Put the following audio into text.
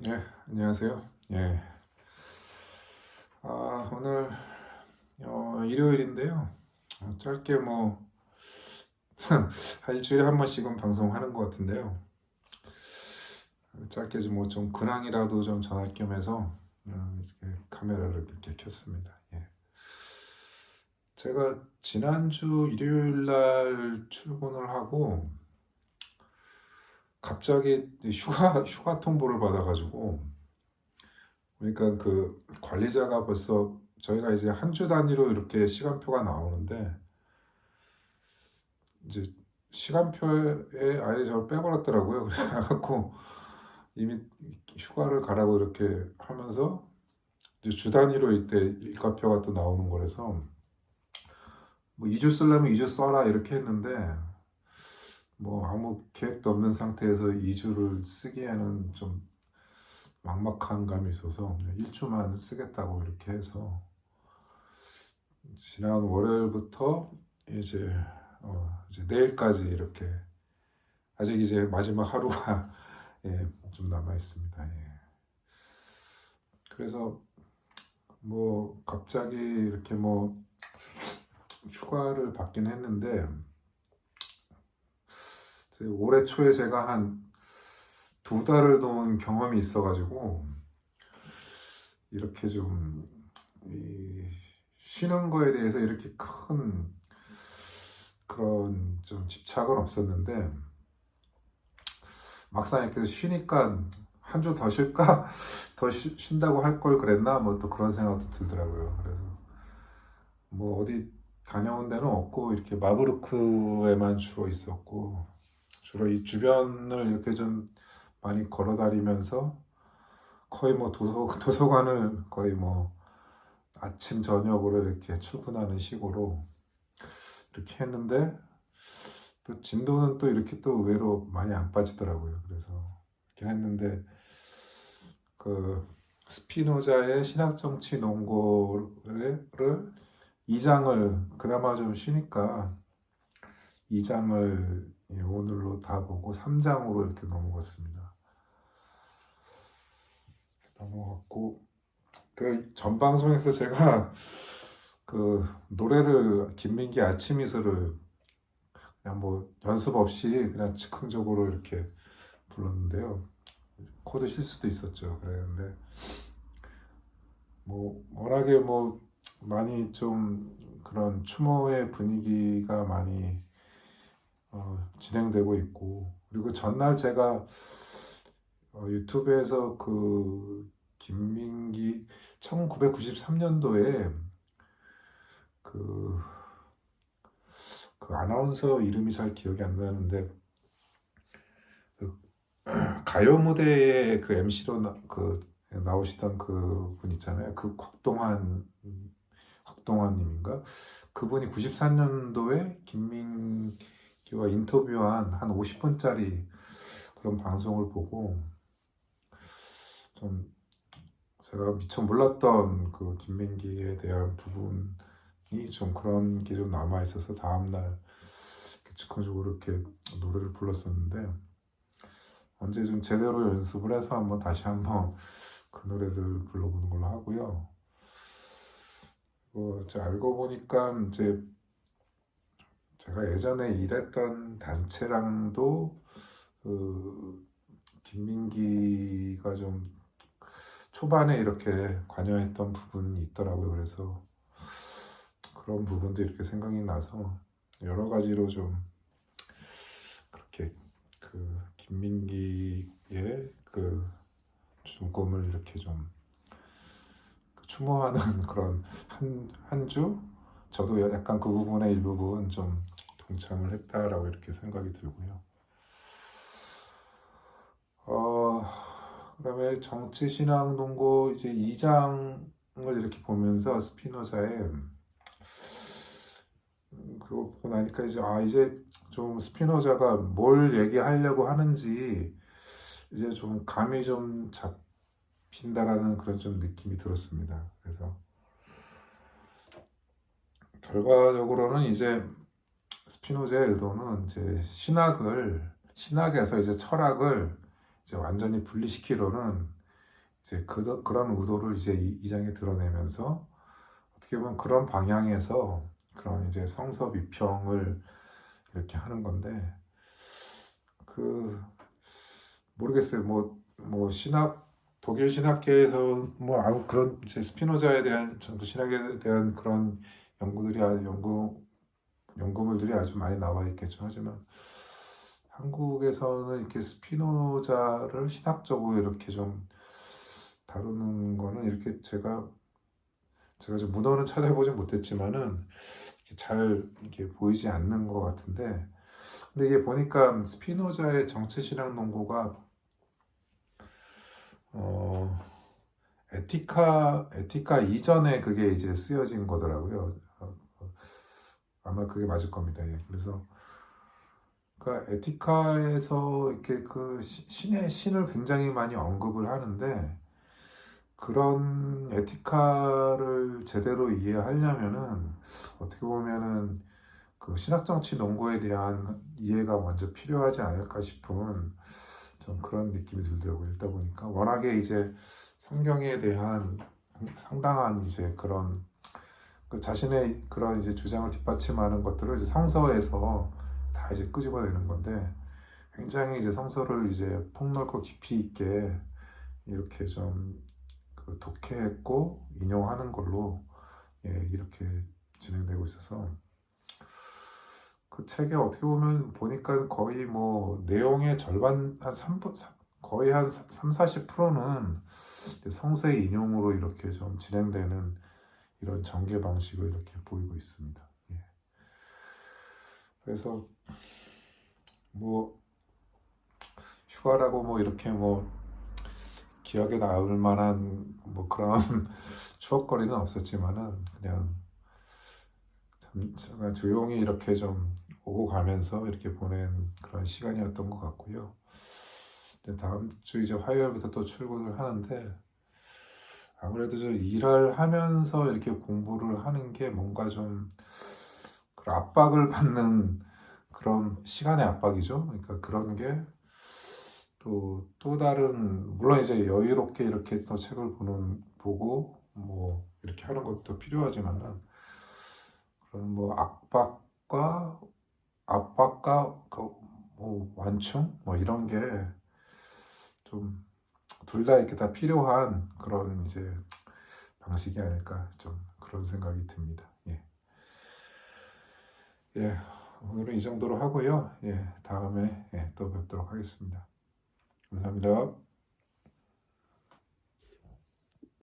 네, 안녕하세요. 예. 아, 오늘 어, 일요일인데요. 어, 짧게 뭐 한 일주일에 한 번씩은 방송하는 것 같은데요. 짧게 좀 뭐 좀 근황이라도 좀 전할 겸 해서 어, 이렇게 카메라를 이렇게 켰습니다. 예. 제가 지난주 일요일 날 출근을 하고 갑자기 휴가 휴가 통보를 받아가지고 그러니까 그 관리자가 벌써 저희가 이제 한 주 단위로 이렇게 시간표가 나오는데 이제 시간표에 아예 저를 빼버렸더라고요. 그래갖고 이미 휴가를 가라고 이렇게 하면서 이제 주 단위로 이때 일과표가 또 나오는 거라서 뭐 2주 쓰려면 2주 써라 이렇게 했는데 뭐 아무 계획도 없는 상태에서 2주를 쓰기에는 좀 막막한 감이 있어서 1주만 쓰겠다고 이렇게 해서 지난 월요일부터 이제 어 이제 내일까지 이렇게 아직 이제 마지막 하루가 예, 좀 남아 있습니다. 예. 그래서 뭐 갑자기 이렇게 뭐 휴가를 받긴 했는데 올해 초에 제가 한 두 달을 놓은 경험이 있어가지고 이렇게 좀 이, 쉬는 거에 대해서 이렇게 큰 그런 좀 집착은 없었는데 막상 이렇게 쉬니까 한 주 더 쉴까 더 쉬, 쉰다고 할 걸 그랬나 뭐 또 그런 생각도 들더라고요. 그래서 뭐 어디 다녀온 데는 없고 이렇게 마브르크에만 주로 있었고 주로 이 주변을 이렇게 좀 많이 걸어 다니면서 거의 뭐 도서, 도서관을 거의 뭐 아침 저녁으로 이렇게 출근하는 식으로 이렇게 했는데 또 진도는 또 이렇게 또 의외로 많이 안 빠지더라고요. 그래서 이렇게 했는데 그 스피노자의 신학 정치 논고를 2장을 그나마 좀 쉬니까 2장을 오늘로 다 보고 3장으로 이렇게 넘어갔습니다. 넘어갔고 그 전 방송에서 제가 그 노래를 김민기 아침 이슬을 그냥 뭐 연습 없이 그냥 즉흥적으로 이렇게 불렀는데요. 코드 실수도 있었죠. 그랬는데 뭐 워낙에 뭐 많이 좀 그런 추모의 분위기가 많이 어, 진행되고 있고 그리고 전날 제가 어, 유튜브에서 그 김민기 1993년도에 그, 그 아나운서 이름이 잘 기억이 안 나는데 그 가요 무대에 그 MC로 나, 그 나오시던 그 분 있잖아요. 그 곽동환 곽동환 님인가? 그분이 93년도에 김민 기와 인터뷰한 한 50분짜리 그런 방송을 보고 좀 제가 미처 몰랐던 그 김민기에 대한 부분이 좀 그런 게 좀 남아 있어서 다음 날 즉흥적으로 이렇게 노래를 불렀었는데 언제 좀 제대로 연습을 해서 한번 다시 한번 그 노래를 불러보는 걸로 하고요. 뭐 이제 알고 보니까 이제 제가 예전에 일했던 단체랑도 그 김민기가 좀 초반에 이렇게 관여했던 부분이 있더라고요. 그래서 그런 부분도 이렇게 생각이 나서 여러 가지로 좀 그렇게 그 김민기의 그 죽음을 이렇게 좀 추모하는 그런 한, 한 주? 저도 약간 그 부분의 일부분 좀 동참을 했다라고 이렇게 생각이 들고요. 어, 그다음에 정치 신앙 동고 이제 2장을 이렇게 보면서 스피노자의 음, 그거 보고 나니까 이제 아 이제 좀 스피노자가 뭘 얘기하려고 하는지 이제 좀 감이 좀 잡힌다라는 그런 좀 느낌이 들었습니다. 그래서 결과적으로는 이제 스피노자의 의도는 이제 신학을 신학에서 이제 철학을 이제 완전히 분리시키려는 이제 그, 그런 의도를 이제 이, 이 장에 드러내면서 어떻게 보면 그런 방향에서 그런 이제 성서 비평을 이렇게 하는 건데 그 모르겠어요. 뭐뭐 신학 독일 신학계에서 뭐 아무 그런 스피노자에 대한 전도 신학에 대한 그런 연구들이 아- 연구 연구물들이 아주 많이 나와 있겠죠. 하지만 한국에서는 이렇게 스피노자를 신학적으로 이렇게 좀 다루는 거는 이렇게 제가 제가 좀 문헌을 찾아보진 못했지만은 이렇게 잘 이렇게 보이지 않는 것 같은데 근데 이게 보니까 스피노자의 정체 신학 논고가 어 에티카 에티카 이전에 그게 이제 쓰여진 거더라고요. 아마 그게 맞을 겁니다. 예. 그래서 그러니까 에티카에서 이렇게 그 시- 신의 신을 굉장히 많이 언급을 하는데 그런 에티카를 제대로 이해하려면은 어떻게 보면은 그 신학 정치 논고에 대한 이해가 먼저 필요하지 않을까 싶은 좀 그런 느낌이 들더라고요. 읽다 보니까 워낙에 이제 성경에 대한 상당한 이제 그런 그 자신의 그런 이제 주장을 뒷받침하는 것들을 이제 성서에서 다 이제 끄집어내는 건데 굉장히 이제 성서를 이제 폭넓고 깊이 있게 이렇게 좀 그 독해했고 인용하는 걸로 예, 이렇게 진행되고 있어서 그 책에 어떻게 보면 보니까 거의 뭐 내용의 절반 한 3, 거의 한 3, 40%는 성서의 인용으로 이렇게 좀 진행되는 이런 전개 방식을 이렇게 보이고 있습니다. 예. 그래서 뭐 휴가라고 뭐 이렇게 뭐 기억에 남을 만한 뭐 그런 추억거리는 없었지만은 그냥 참 조용히 이렇게 좀 오고 가면서 이렇게 보낸 그런 시간이었던 것 같고요. 다음 주 이제 화요일부터 또 출근을 하는데 아무래도 좀 일을 하면서 이렇게 공부를 하는 게 뭔가 좀 그런 압박을 받는 그런 시간의 압박이죠. 그러니까 그런 게 또, 또 다른, 물론 이제 여유롭게 이렇게 또 책을 보는, 보고, 뭐, 이렇게 하는 것도 필요하지만은, 그런 뭐, 압박과, 압박과, 그, 뭐, 완충? 뭐, 이런 게 좀, 둘 다 이렇게 다 필요한 그런 이제 방식이 아닐까, 좀 그런 생각이 듭니다. 예. 예, 오늘은 이 정도로 하고요. 예, 다음에 예, 또 뵙도록 하겠습니다. 감사합니다.